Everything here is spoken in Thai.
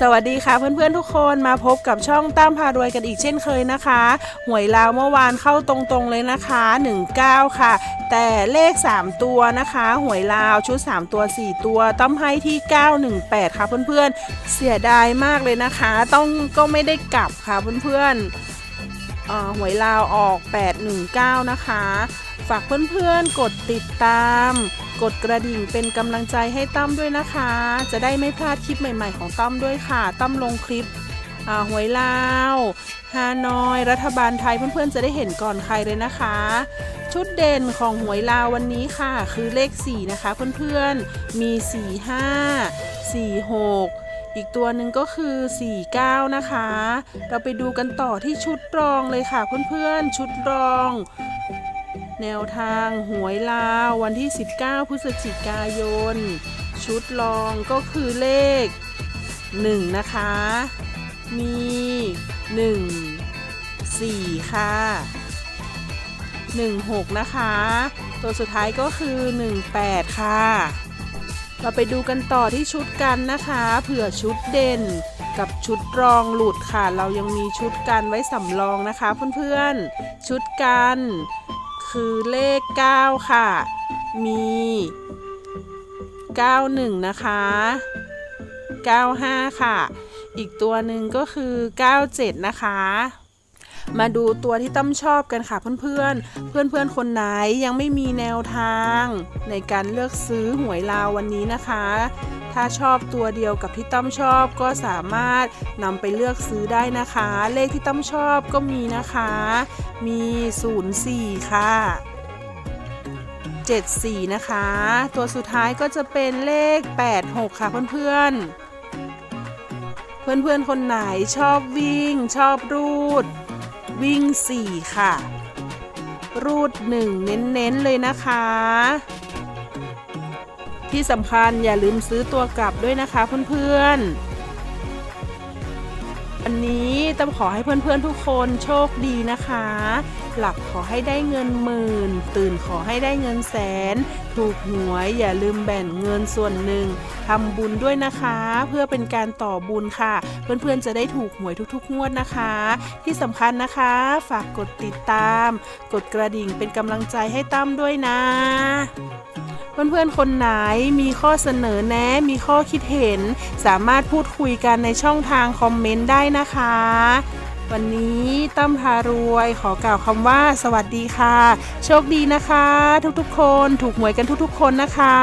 สวัสดีค่ะเพื่อนๆทุกคนมาพบกับช่องตั้มพารวยกันอีกเช่นเคยนะคะ หวยลาวเมื่อวานเข้าตรงๆเลยนะคะ 19 ค่ะ แต่เลข 3 ตัวนะคะ หวยลาวชุด 3 ตัว 4 ตัวต้อมให้ที่ 918 ค่ะเพื่อนๆเสียดายมากเลยนะคะ ต้องก็ไม่ได้กลับค่ะเพื่อนๆเอ่อ หวยลาวออก 819 นะคะ ฝากเพื่อนๆ กดติดตาม กดกระดิ่งเป็นกำลังใจให้ตั้มด้วยนะคะ จะได้ไม่พลาดคลิปใหม่ๆของตั้มด้วยค่ะ ตั้มลงคลิปหวยลาวฮานอย รัฐบาลไทยเพื่อนๆ จะได้เห็นก่อนใครเลยนะคะ ชุดเด่นของหวยลาววันนี้ค่ะ คือเลข 4 นะคะเพื่อนๆ มี 4 5 4 6 อีกตัวหนึ่งก็คือ 49 นะคะ เราไปดูกันต่อที่ชุดรองเลยค่ะเพื่อนๆ ชุดรอง แนวทางหวยลาววันที่ 19 พฤศจิกายน ชุดรองก็คือเลข 1 นะคะ มี 1 4 ค่ะ 16 นะคะ ตัวสุดท้ายก็คือ 18 ค่ะ เราไปดูกันต่อที่ชุดกันนะคะเผื่อชุดเด่นกับชุดรองหลุดค่ะ เรายังมีชุดกันไว้สำรองนะคะเพื่อนๆ ชุดกันคือเลข 9 ค่ะ มี 91 นะคะ 95 ค่ะ อีกตัวหนึ่งก็คือ 97 นะคะ มาดูตัวที่ตั้มชอบกันค่ะเพื่อนๆ เพื่อนๆ คนไหนยังไม่มีแนวทาง ในการเลือกซื้อหวยลาววันนี้นะคะ ถ้าชอบตัวเดียวกับที่ตั้มชอบก็สามารถนำไปเลือกซื้อได้นะคะ เลขที่ตั้มชอบก็มีนะคะ มี 04 ค่ะ 74 นะคะ ตัวสุดท้ายก็จะเป็นเลข 86 ค่ะเพื่อนๆ เพื่อนๆ คนไหนชอบวิ่ง ชอบรูด วิ่ง 4 ค่ะ รูด 1 เน้นๆ เลยนะคะ ที่สำคัญอย่าลืมซื้อตัวกลับด้วยนะคะเพื่อนๆ้ต้องขอให้เพื่อนๆทุกคนโชคดีนะคะ หลับขอให้ได้เงินหมื่น ตื่นขอให้ได้เงินแสน ถูกหวยอย่าลืมแบ่งเงินส่วนหนึ่งทำบุญด้วยนะคะ เพื่อเป็นการต่อบุญค่ะ เพื่อนๆจะได้ถูกหวยทุกๆงวดนะคะ ที่สำคัญนะคะ ฝากกดติดตาม กดกระดิ่งเป็นกำลังใจให้ตั้มด้วยนะเพื่อนๆ คนไหนมีข้อเสนอแนะมีข้อคิดเห็น สามารถพูดคุยกันในช่องทางคอมเมนต์ได้นะคะวันนี้ตั้มพารวยขอกล่าวคำว่า สวัสดีค่ะ โชคดีนะคะ ทุกๆคนถูกหวยกันทุกๆคนนะคะ